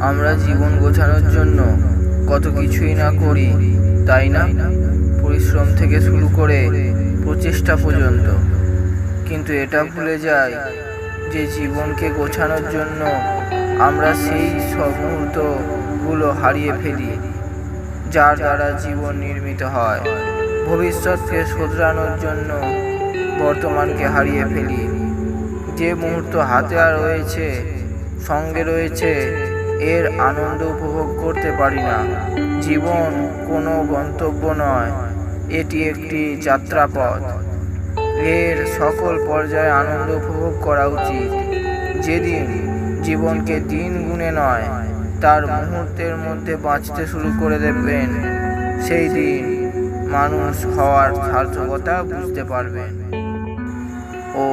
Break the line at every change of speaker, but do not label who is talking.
আমরা জীবন গোছানোর জন্য কত কিছুই না করি, তাই না? পরিশ্রম থেকে শুরু করে প্রচেষ্টা পর্যন্ত। কিন্তু এটা ভুলে যাই যে জীবনকে গোছানোর জন্য আমরা সেই সব মুহূর্তগুলো হারিয়ে ফেলি, যার দ্বারা জীবন নির্মিত হয়। ভবিষ্যৎকে শোধরানোর জন্য বর্তমানকে হারিয়ে ফেলি। যে মুহূর্ত হাতে আর রয়েছে, সঙ্গে রয়েছে এর আনন্দ উপভোগ করতে পারি না। জীবন কোনো গন্তব্য নয়। এটি একটি যাত্রাপথ। এর সকল পর্যায়ে আনন্দ উপভোগ করা উচিত। যেদিন জীবনকে দিন গুণে নয়, তার মুহূর্তের মধ্যে বাঁচতে শুরু করে দেবেন, সেই দিন মানুষ হওয়ার সার্থকতা বুঝতে পারবেন। ও